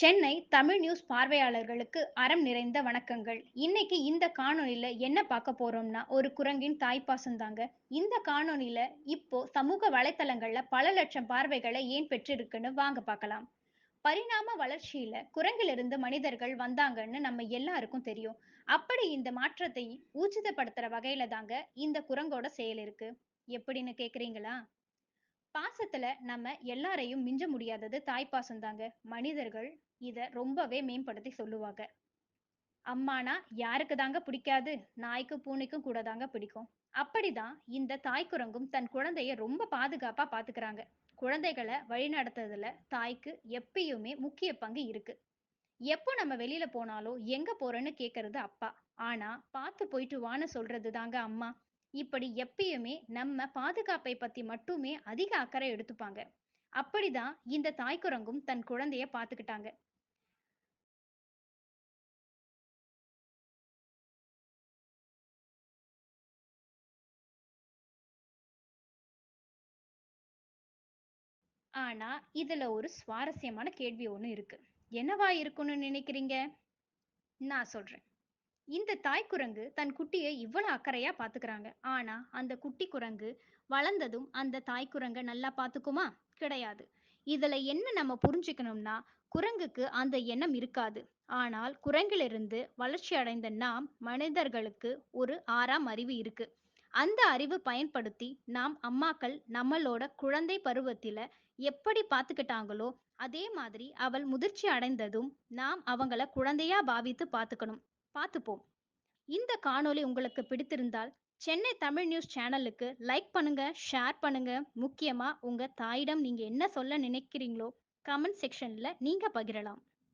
Chennai Tamil news பார்வையாளர்களுக்கு அறம் நிறைந்த வணக்கங்கள். இன்னைக்கு இந்த காணொளியில என்ன பார்க்க போறோம்னா ஒரு குரங்கின் தாய்ப்பாசம் தாங்க. இந்த காணொலியில இப்போ சமூக வலைத்தளங்கள்ல பல லட்சம் பார்வைகளை ஏன் பெற்றிருக்குன்னு வாங்க பார்க்கலாம். பரிணாம வளர்ச்சியில குரங்கிலிருந்து மனிதர்கள் வந்தாங்கன்னு நம்ம எல்லாருக்கும் தெரியும். அப்படி இந்த மாற்றத்தை ஊர்ஜிதப்படுத்துற வகையில தாங்க இந்த குரங்கோட செயல் இருக்கு. எப்படின்னு கேக்குறீங்களா? பாசத்துல நம்ம எல்லாரையும் மிஞ்ச முடியாதது தாய்ப்பாசம் தாங்க. மனிதர்கள் இத ரொம்பவே மேம்படுத்தி சொல்லுவாங்க. அம்மானா யாருக்கு தாங்க பிடிக்காது? நாய்க்கும் பூனைக்கும் கூட தாங்க பிடிக்கும். அப்படிதான் இந்த தாய் குரங்கும் தன் குழந்தைய ரொம்ப பாதுகாப்பா பாத்துக்கிறாங்க. குழந்தைகளை வழிநடத்துறதுல தாய்க்கு எப்பயுமே முக்கிய பங்கு இருக்கு. எப்போ நம்ம வெளியில போனாலும் எங்க போறேன்னு கேக்குறது அப்பா. ஆனா பார்த்து போயிட்டு வான்னு சொல்றது தாங்க அம்மா. இப்படி எப்பயுமே நம்ம பாதுகாப்பை பத்தி மட்டுமே அதிக அக்கறை எடுத்துப்பாங்க. அப்படிதான் இந்த தாய் குரங்கும் தன் குழந்தைய பார்த்துக்கிட்டாங்க ஆனா இதுல ஒரு சுவாரஸ்யமான கேள்வி ஒண்ணு இருக்கு. என்னவா இருக்கும்னு நினைக்கிறீங்க? நான் சொல்றேன். இந்த தாய் குரங்கு தன் குட்டியை இவ்வளவு அக்கறையா பாத்துக்கிறாங்க. ஆனா அந்த குட்டி குரங்கு வளர்ந்ததும் அந்த தாய் குரங்கை நல்லா பாத்துக்குமா? கிடையாது. இதுல என்ன நம்ம புரிஞ்சுக்கணும்னா குரங்குக்கு அந்த எண்ணம் இருக்காது. ஆனால் குரங்கிலிருந்து வளர்ச்சி அடைந்த நாம் மனிதர்களுக்கு ஒரு ஆறாம் அறிவு இருக்கு. அந்த அறிவு பயன்படுத்தி நாம் அம்மாக்கள் நம்மளோட குழந்தை பருவத்தில எப்படி பார்த்துக்கிட்டாங்களோ அதே மாதிரி அவள் முதிர்ச்சி அடைந்ததும் நாம் அவங்கள குழந்தையா பாவித்து பார்த்துக்கணும் பார்த்துப்போம். இந்த காணொளி உங்களுக்கு பிடித்திருந்தால் சென்னை தமிழ் நியூஸ் சேனலுக்கு லைக் பண்ணுங்க ஷேர் பண்ணுங்க. முக்கியமா உங்க தாயிடம் நீங்க என்ன சொல்ல நினைக்கிறீங்களோ கமெண்ட் செக்ஷன்ல நீங்க பகிரலாம்.